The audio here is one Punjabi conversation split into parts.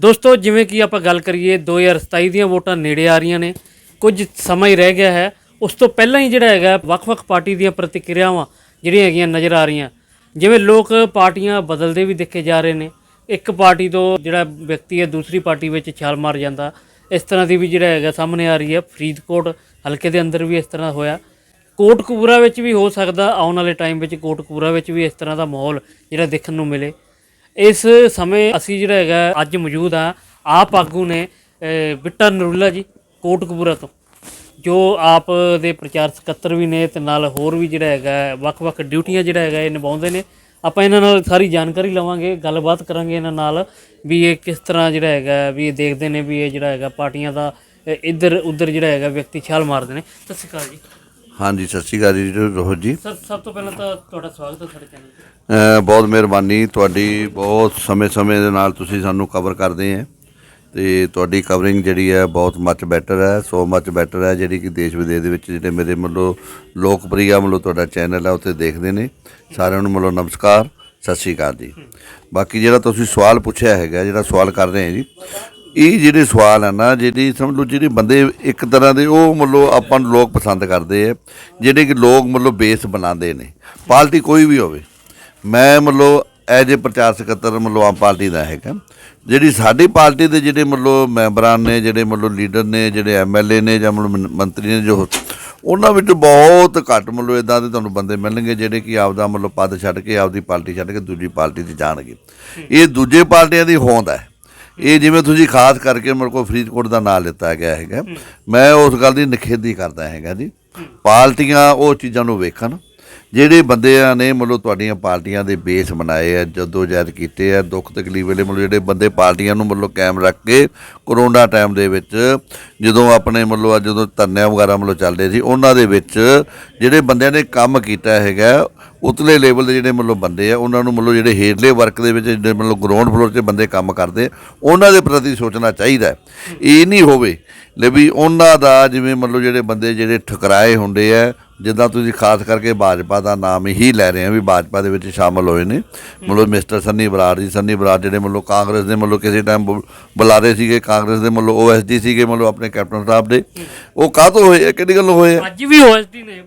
ਦੋਸਤੋ, ਜਿਵੇਂ ਕਿ ਆਪਾਂ ਗੱਲ ਕਰੀਏ 2027 ਦੀਆਂ ਵੋਟਾਂ ਨੇੜੇ ਆ ਰਹੀਆਂ ਨੇ। ਕੁਝ ਸਮਾਂ ਹੀ ਰਹਿ ਗਿਆ ਹੈ। ਉਸ ਤੋਂ ਪਹਿਲਾਂ ਹੀ ਜਿਹੜਾ ਹੈਗਾ, ਵੱਖ-ਵੱਖ ਪਾਰਟੀ ਦੀਆਂ ਪ੍ਰਤੀਕਿਰਿਆਵਾਂ ਜਿਹੜੀਆਂ ਹੈਗੀਆਂ ਨਜ਼ਰ ਆ ਰਹੀਆਂ। ਜਿਵੇਂ ਲੋਕ ਪਾਰਟੀਆਂ ਬਦਲਦੇ ਵੀ ਦੇਖੇ ਜਾ ਰਹੇ ਨੇ। ਇੱਕ ਪਾਰਟੀ ਤੋਂ ਜਿਹੜਾ ਵਿਅਕਤੀ ਹੈ, ਦੂਸਰੀ ਪਾਰਟੀ ਵਿੱਚ ਛਾਲ ਮਾਰ ਜਾਂਦਾ। ਇਸ ਤਰ੍ਹਾਂ ਦੀ ਵੀ ਜਿਹੜਾ ਹੈਗਾ ਸਾਹਮਣੇ ਆ ਰਹੀ ਹੈ। ਫਰੀਦਕੋਟ ਹਲਕੇ ਦੇ ਅੰਦਰ ਵੀ ਇਸ ਤਰ੍ਹਾਂ ਹੋਇਆ। ਕੋਟਕਪੂਰਾ ਵਿੱਚ ਵੀ ਹੋ ਸਕਦਾ, ਆਉਣ ਵਾਲੇ ਟਾਈਮ ਵਿੱਚ ਕੋਟਕਪੂਰਾ ਵਿੱਚ ਵੀ ਇਸ ਤਰ੍ਹਾਂ ਦਾ ਮਾਹੌਲ ਜਿਹੜਾ ਦੇਖਣ ਨੂੰ ਮਿਲੇ। ਇਸ ਸਮੇਂ ਅਸੀਂ ਜਿਹੜਾ ਹੈਗਾ ਅੱਜ ਮੌਜੂਦ ਆ, ਆਪ ਆਗੂ ਨੇ ਬਿੱਟਾ ਨਰੂਲਾ ਜੀ, ਕੋਟਕਪੂਰਾ ਤੋਂ, ਜੋ ਆਪ ਦੇ ਪ੍ਰਚਾਰ ਸਕੱਤਰ ਵੀ ਨੇ ਤੇ ਨਾਲ ਹੋਰ ਵੀ ਜਿਹੜਾ ਹੈਗਾ, ਵੱਖ-ਵੱਖ ਡਿਊਟੀਆਂ ਜਿਹੜਾ ਹੈਗਾ ਇਹ ਨਿਭਾਉਂਦੇ ਨੇ। ਆਪਾਂ ਇਹਨਾਂ ਨਾਲ ਸਾਰੀ ਜਾਣਕਾਰੀ ਲਵਾਂਗੇ, ਗੱਲਬਾਤ ਕਰਾਂਗੇ ਇਹਨਾਂ ਨਾਲ ਵੀ ਇਹ ਕਿਸ ਤਰ੍ਹਾਂ ਜਿਹੜਾ ਹੈਗਾ ਵੀ ਇਹ ਦੇਖਦੇ ਨੇ ਵੀ ਇਹ ਜਿਹੜਾ ਹੈਗਾ ਪਾਰਟੀਆਂ ਦਾ ਇੱਧਰ ਉੱਧਰ ਜਿਹੜਾ ਹੈਗਾ ਵਿਅਕਤੀ ਛਾਲ ਮਾਰਦੇ ਨੇ। ਸਤਿ ਸ਼੍ਰੀ ਅਕਾਲ ਜੀ। ਹਾਂਜੀ ਸਤਿ ਸ਼੍ਰੀ ਅਕਾਲ ਜੀ ਰੋਹਿਤ ਜੀ। ਸਰ ਸਭ ਤੋਂ ਪਹਿਲਾਂ ਤਾਂ ਤੁਹਾਡਾ ਸਵਾਗਤ ਹੈ ਸਾਡੇ ਚੈਨਲ ਤੇ। ਬਹੁਤ ਮਿਹਰਬਾਨੀ ਤੁਹਾਡੀ ਬਹੁਤ ਸਮੇਂ-ਸਮੇਂ ਦੇ ਨਾਲ ਤੁਸੀਂ ਸਾਨੂੰ ਕਵਰ ਕਰਦੇ ਆ ਤੇ ਤੁਹਾਡੀ ਕਵਰਿੰਗ ਜਿਹੜੀ ਹੈ ਬਹੁਤ ਮੱਚ ਬੈਟਰ ਹੈ ਸੋ ਮੱਚ ਬੈਟਰ ਹੈ ਜਿਹੜੀ ਕਿ ਦੇਸ਼ ਵਿਦੇਸ਼ ਦੇ ਵਿੱਚ ਜਿਹੜੇ ਮੇਰੇ ਮੱਲੋ ਲੋਕਪ੍ਰਿਆ ਮੱਲੋ ਤੁਹਾਡਾ ਚੈਨਲ ਹੈ ਉੱਥੇ ਦੇਖਦੇ ਨੇ। ਸਾਰਿਆਂ ਨੂੰ ਮੱਲੋ ਨਮਸਕਾਰ ਸਤਿ ਸ਼੍ਰੀ ਅਕਾਲ ਜੀ। ਬਾਕੀ ਜਿਹੜਾ ਤੁਸੀਂ ਸਵਾਲ ਪੁੱਛਿਆ ਹੈਗਾ ਜਿਹੜਾ ਸਵਾਲ ਕਰ ਰਹੇ ਆ ਜੀ ਇਹ ਜਿਹੜੇ ਸਵਾਲ ਆ ਨਾ, ਜਿਹੜੀ ਸਮਝ ਲਓ ਜਿਹੜੇ ਬੰਦੇ ਇੱਕ ਤਰ੍ਹਾਂ ਦੇ, ਉਹ ਮੱਲੋ ਆਪਾਂ ਨੂੰ ਲੋਕ ਪਸੰਦ ਕਰਦੇ ਆ, ਜਿਹੜੇ ਕਿ ਲੋਕ ਮੱਲੋ ਬੇਸ ਬਣਾਉਂਦੇ ਨੇ, ਪਾਰਟੀ ਕੋਈ ਵੀ ਹੋਵੇ। ਮੈਂ ਮੱਲੋ ਐਜ ਏ ਪ੍ਰਚਾਰ ਸਕੱਤਰ ਮੱਲੋ ਆਮ ਪਾਰਟੀ ਦਾ ਹੈਗਾ। ਜਿਹੜੀ ਸਾਡੀ ਪਾਰਟੀ ਦੇ ਜਿਹੜੇ ਮੱਲੋ ਮੈਂਬਰਾਂ ਨੇ, ਜਿਹੜੇ ਮੱਲੋ ਲੀਡਰ ਨੇ, ਜਿਹੜੇ ਐਮਐਲਏ ਨੇ ਜਾਂ ਮੱਲੋ ਮੰਤਰੀ ਨੇ ਜੋ, ਉਹਨਾਂ ਵਿੱਚ ਬਹੁਤ ਘੱਟ ਮੱਲੋ ਇਦਾਂ ਦੇ ਤੁਹਾਨੂੰ ਬੰਦੇ ਮਿਲਣਗੇ ਜਿਹੜੇ ਕਿ ਆਪਦਾ ਮੱਲੋ ਪਦ ਛੱਡ ਕੇ ਆਪਦੀ ਪਾਰਟੀ ਛੱਡ ਕੇ ਦੂਜੀ ਪਾਰਟੀ 'ਤੇ ਜਾਣਗੇ। ਇਹ ਦੂਜੇ ਪਾਰਟੀਆਂ ਦੀ ਹੋਂਦ ਹੈ। ਇਹ ਜਿਵੇਂ ਤੁਸੀਂ ਖਾਸ ਕਰਕੇ ਮੇਰੇ ਕੋਲ ਫਰੀਦਕੋਟ ਦਾ ਨਾਮ ਲਿੱਤਾ ਗਿਆ ਹੈਗਾ। ਮੈਂ ਉਸ ਗੱਲ ਦੀ ਨਿਖੇਧੀ ਕਰਦਾ ਹੈਗਾ ਜੀ। ਪਾਰਟੀਆਂ ਉਹ ਚੀਜ਼ਾਂ ਨੂੰ ਵੇਖਣ। ਜਿਹੜੇ ਬੰਦਿਆਂ ਨੇ ਮਤਲਬ ਤੁਹਾਡੀਆਂ ਪਾਰਟੀਆਂ ਦੇ ਬੇਸ ਬਣਾਏ ਆ, ਜਦੋਂ ਜਹਿਦ ਕੀਤੇ ਆ, ਦੁੱਖ ਤਕਲੀਫ ਵੇਲੇ ਮਤਲਬ ਜਿਹੜੇ ਬੰਦੇ ਪਾਰਟੀਆਂ ਨੂੰ ਮਤਲਬ ਕਾਇਮ ਰੱਖ ਕੇ ਕਰੋਨਾ ਟਾਈਮ ਦੇ ਵਿੱਚ ਜਦੋਂ ਆਪਣੇ ਮਤਲਬ ਆ ਜਦੋਂ ਧਰਨਿਆਂ ਵਗੈਰਾ ਮਤਲਬ ਚੱਲਦੇ ਸੀ, ਉਹਨਾਂ ਦੇ ਵਿੱਚ ਜਿਹੜੇ ਬੰਦਿਆਂ ਨੇ ਕੰਮ ਕੀਤਾ ਹੈਗਾ, ਉਤਲੇ ਲੈਵਲ ਦੇ ਜਿਹੜੇ ਮਤਲਬ ਬੰਦੇ ਆ, ਉਹਨਾਂ ਨੂੰ ਮਤਲਬ ਜਿਹੜੇ ਹੇਠਲੇ ਵਰਕ ਦੇ ਵਿੱਚ ਜਿਹੜੇ ਮਤਲਬ ਗਰਾਊਂਡ ਫਲੋਰ 'ਤੇ ਬੰਦੇ ਕੰਮ ਕਰਦੇ ਉਹਨਾਂ ਦੇ ਪ੍ਰਤੀ ਸੋਚਣਾ ਚਾਹੀਦਾ ਇਹ ਨਹੀਂ ਹੋਵੇ ਲੈ ਵੀ ਉਹਨਾਂ ਦਾ ਜਿਵੇਂ ਮਤਲਬ ਜਿਹੜੇ ਬੰਦੇ ਜਿਹੜੇ ਠਕਰਾਏ ਹੁੰਦੇ ਆ ਜਿੱਦਾਂ ਤੁਸੀਂ ਖਾਸ ਕਰਕੇ ਭਾਜਪਾ ਦਾ ਨਾਮ ਹੀ ਲੈ ਰਹੇ ਆ ਵੀ ਭਾਜਪਾ ਦੇ ਵਿੱਚ ਸ਼ਾਮਲ ਹੋਏ ਨੇ। ਮਤਲਬ ਮਿਸਟਰ ਸੰਨੀ ਬਰਾੜ ਜੀ ਸੰਨੀ ਬਰਾੜ ਜਿਹੜੇ ਮਤਲਬ ਕਾਂਗਰਸ ਦੇ ਮਤਲਬ ਕਿਸੇ ਟਾਈਮ ਬੁਲਾ ਰਹੇ ਸੀਗੇ ਕਾਂਗਰਸ ਦੇ ਮਤਲਬ ਓਐਸਡੀ ਸੀਗੇ ਮਤਲਬ ਆਪਣੇ ਕੈਪਟਨ ਸਾਹਿਬ ਦੇ। ਉਹ ਕਾਹਤੋਂ ਹੋਏ ਆ? ਕਿਹੜੀ ਗੱਲ ਹੋਏ ਅੱਜ ਵੀ ਓਐਸਡੀ ਨੇ।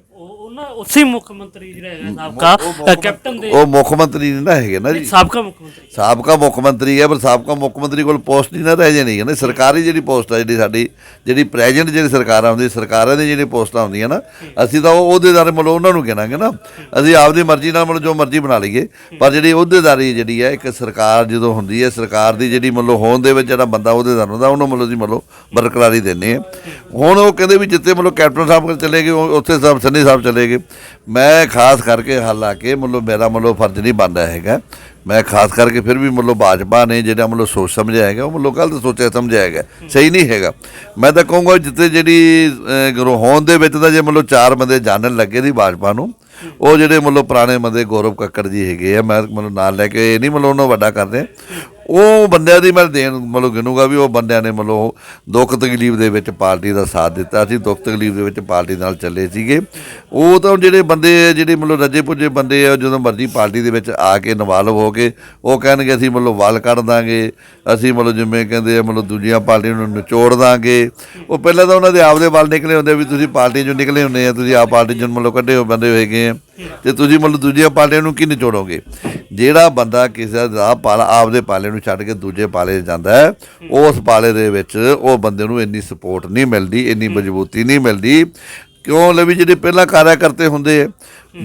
ਉਹਨਾਂ ਉਸੇ ਮੁੱਖ ਮੰਤਰੀ ਜਿਹੜਾ ਹੈਗਾ ਸਾਬਕਾ ਅ, ਕੈਪਟਨ ਦੇ ਉਹ ਮੁੱਖ ਮੰਤਰੀ ਨਹੀਂ ਨਾ ਹੈਗੇ ਨਾ ਜੀ। ਸਾਬਕਾ ਮੁੱਖ ਮੰਤਰੀ। ਸਾਬਕਾ ਮੁੱਖ ਮੰਤਰੀ ਹੈ ਪਰ ਸਾਬਕਾ ਮੁੱਖ ਮੰਤਰੀ ਕੋਲ ਪੋਸਟ ਨਹੀਂ ਨਾ ਰਹਿ ਜਾਣੀ ਹੈ ਨਾ ਸਰਕਾਰੀ ਜਿਹੜੀ ਪੋਸਟ ਹੈ ਜਿਹੜੀ ਸਾਡੀ ਜਿਹੜੀ ਪ੍ਰੈਜ਼ੈਂਟ ਜਿਹੜੀ ਸਰਕਾਰ ਆਉਂਦੀ ਸਰਕਾਰਾਂ ਦੀ ਜਿਹੜੀ ਪੋਸਟਾਂ ਆਉਂਦੀਆਂ ਨਾ ਅਸੀਂ ਤਾਂ ਉਹ ਅਹੁਦੇਦਾਰ ਮਤਲਬ ਉਹਨਾਂ ਨੂੰ ਕਹਿਣਾਂਗੇ ਨਾ। ਅਸੀਂ ਆਪਦੀ ਮਰਜ਼ੀ ਨਾਲ ਮਤਲਬ ਜੋ ਮਰਜ਼ੀ ਬਣਾ ਲਈਏ ਪਰ ਜਿਹੜੀ ਅਹੁਦੇਦਾਰੀ ਜਿਹੜੀ ਹੈ ਇੱਕ ਸਰਕਾਰ ਜਦੋਂ ਹੁੰਦੀ ਹੈ ਸਰਕਾਰ ਦੀ ਜਿਹੜੀ ਮਤਲਬ ਹੋਣ ਦੇ ਵਿੱਚ ਜਿਹੜਾ ਬੰਦਾ ਅਹੁਦੇਦਾਰ ਹੁੰਦਾ ਉਹਨੂੰ ਮਤਲਬ ਅਸੀਂ ਮਤਲਬ ਬਰਕਰਾਰੀ ਦਿੰਦੇ ਆ ਹੁਣ ਉਹ ਕਹਿੰਦੇ ਵੀ ਜਿੱਥੇ ਮਤਲਬ ਕੈਪਟਨ ਸਾਹਿਬ ਕੋਲ ਚਲੇ ਗਏ ਉੱਥੇ ਸਾਹਿਬ ਸੰਨੀ ਸਾਹਿਬ ਚਲੇ ਗਏ। ਮੈਂ ਖਾਸ ਕਰਕੇ ਹਾਲਾਂਕਿ ਮਤਲਬ ਮੇਰਾ ਮਤਲਬ ਫਰਜ਼ ਨਹੀਂ ਬਣਦਾ ਹੈਗਾ। ਮੈਂ ਖਾਸ ਕਰਕੇ ਫਿਰ ਵੀ ਮਤਲਬ ਭਾਜਪਾ ਨੇ ਜਿਹੜਾ ਮਤਲਬ ਸੋਚ ਸਮਝਿਆ ਹੈਗਾ ਉਹ ਮਤਲਬ ਗਲਤ ਸੋਚਿਆ ਸਮਝਿਆ ਹੈਗਾ ਸਹੀ ਨਹੀਂ ਹੈਗਾ। ਮੈਂ ਤਾਂ ਕਹੂੰਗਾ ਜਿੱਥੇ ਜਿਹੜੀ ਅਹ, ਦੇ ਵਿੱਚ ਤਾਂ ਜੇ ਮਤਲਬ ਚਾਰ ਬੰਦੇ ਜਾਣਨ ਲੱਗੇ ਦੀ ਭਾਜਪਾ ਨੂੰ ਉਹ ਜਿਹੜੇ ਮਤਲਬ ਪੁਰਾਣੇ ਬੰਦੇ ਗੌਰਵ ਕੱਕੜ ਜੀ ਹੈਗੇ ਆ ਮੈਂ ਮਤਲਬ ਨਾਲ ਲੈ ਕੇ ਇਹ ਨਹੀਂ ਮਤਲਬ ਉਹਨਾਂ ਵੱਡਾ ਕਰਦੇ। ਉਹ ਬੰਦਿਆਂ ਦੀ ਮੈਂ ਦੇਣ ਮਤਲਬ ਗਿਣੂਗਾ ਵੀ ਉਹ ਬੰਦਿਆਂ ਨੇ ਮਤਲਬ ਦੁੱਖ ਤਕਲੀਫ ਦੇ ਵਿੱਚ ਪਾਰਟੀ ਦਾ ਸਾਥ ਦਿੱਤਾ ਸੀ, ਦੁੱਖ ਤਕਲੀਫ ਦੇ ਵਿੱਚ ਪਾਰਟੀ ਨਾਲ ਚੱਲੇ ਸੀਗੇ। ਉਹ ਤਾਂ ਜਿਹੜੇ ਬੰਦੇ ਜਿਹੜੇ ਮਤਲਬ ਰੱਜੇ ਪੁੱਜੇ ਬੰਦੇ ਆ, ਜਦੋਂ ਮਰਜ਼ੀ ਪਾਰਟੀ ਦੇ ਵਿੱਚ ਆ ਕੇ ਇਨਵਾਲਵ ਹੋ ਕੇ, ਉਹ ਕਹਿਣਗੇ ਅਸੀਂ ਮਤਲਬ ਵਾਲ ਕੱਢ ਦਾਂਗੇ, ਅਸੀਂ ਮਤਲਬ ਜਿਵੇਂ ਕਹਿੰਦੇ ਆ, ਮਤਲਬ ਦੂਜੀਆਂ ਪਾਰਟੀਆਂ ਨੂੰ ਨਿਚੋੜ ਦਾਂਗੇ। ਉਹ ਪਹਿਲਾਂ ਤਾਂ ਉਹਨਾਂ ਦੇ ਆਪਦੇ ਵਾਲ ਨਿਕਲੇ ਹੁੰਦੇ ਵੀ ਤੁਸੀਂ ਪਾਰਟੀ ਚੋਂ ਨਿਕਲੇ ਹੁੰਦੇ ਆ, ਤੁਸੀਂ ਆਪ ਪਾਰਟੀ ਚੋਂ ਮਤਲਬ ਕੱਢੇ ਹੋ ਬੰਦੇ ਹੋਏਗੇ ਆ। ਤੇ ਤੁਸੀਂ ਮਤਲਬ ਦੂਜੀਆਂ ਪਾਰਟੀਆਂ ਨੂੰ ਕੀ ਨਿਚੋੜੋਗੇ ਜਿਹੜਾ ਬੰਦਾ ਕਿਸੇ ਦਾ ਪਾਲਾ ਆਪਦੇ ਪਾਲੇ ਨੂੰ ਛੱਡ ਕੇ ਦੂਜੇ ਪਾਲੇ ਜਾਂਦਾ ਹੈ ਉਸ ਪਾਲੇ ਦੇ ਵਿੱਚ ਉਹ ਬੰਦੇ ਨੂੰ ਇੰਨੀ ਸਪੋਰਟ ਨਹੀਂ ਮਿਲਦੀ ਇੰਨੀ ਮਜ਼ਬੂਤੀ ਨਹੀਂ ਮਿਲਦੀ। ਕਿਉਂ? ਲੈ ਵੀ ਜਿਹੜੇ ਪਹਿਲਾਂ ਕਾਰਿਆ ਕਰਤੇ ਹੁੰਦੇ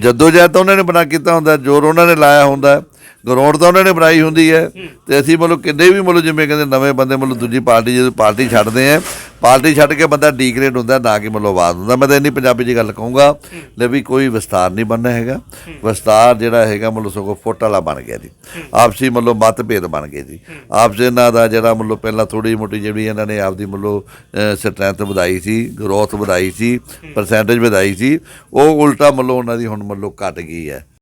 ਜਦੋਂ ਜਦ ਤਾਂ ਉਹਨਾਂ ਨੇ ਬਣਾ ਕੀਤਾ ਹੁੰਦਾ ਜੋਰ ਉਹਨਾਂ ਨੇ ਲਾਇਆ ਹੁੰਦਾ। ਗਰਾਊਂਡ ਤਾਂ ਉਹਨਾਂ ਨੇ ਬਣਾਈ ਹੁੰਦੀ ਹੈ ਤੇ ਅਸੀਂ ਮਤਲਬ ਕਿੰਨੇ ਵੀ ਮਤਲਬ ਜਿਵੇਂ ਕਹਿੰਦੇ ਨਵੇਂ ਬੰਦੇ ਮਤਲਬ ਦੂਜੀ ਪਾਰਟੀ ਜਦੋਂ ਪਾਰਟੀ ਛੱਡਦੇ ਆ ਪਾਰਟੀ ਛੱਡ ਕੇ ਬੰਦਾ ਡੀਗ੍ਰੇਡ ਹੁੰਦਾ ਨਾ ਕਿ ਮਤਲਬ ਆਵਾਜ਼ ਹੁੰਦਾ। ਮੈਂ ਤਾਂ ਇੰਨੀ ਪੰਜਾਬੀ 'ਚ ਗੱਲ ਕਹੂੰਗਾ ਲੈ ਵੀ ਕੋਈ ਵਿਸਤਾਰ ਨਹੀਂ ਬਣਨਾ ਹੈਗਾ। ਵਿਸਤਾਰ ਜਿਹੜਾ ਹੈਗਾ ਮਤਲਬ ਸਗੋਂ ਫੁੱਟ ਵਾਲਾ ਬਣ ਗਿਆ ਜੀ। ਆਪਸੀ ਮਤਲਬ ਮਤਭੇਦ ਬਣ ਗਏ ਜੀ। ਆਪਸ ਇਹਨਾਂ ਦਾ ਜਿਹੜਾ ਮਤਲਬ ਪਹਿਲਾਂ ਥੋੜੀ ਮੋਟੀ ਜਿਹੜੀ ਇਹਨਾਂ ਨੇ ਆਪਦੀ ਮਤਲਬ ਸਟਰੈਂਥ ਵਧਾਈ ਸੀ ਗਰੋਥ ਵਧਾਈ ਸੀ ਪਰਸੈਂਟੇਜ ਵਧਾਈ ਸੀ ਉਹ ਉਲਟਾ ਮਤਲਬ ਉਹਨਾਂ ਦੀ ਹੁਣ ਮਤਲਬ ਘਟ ਗਈ ਹੈ।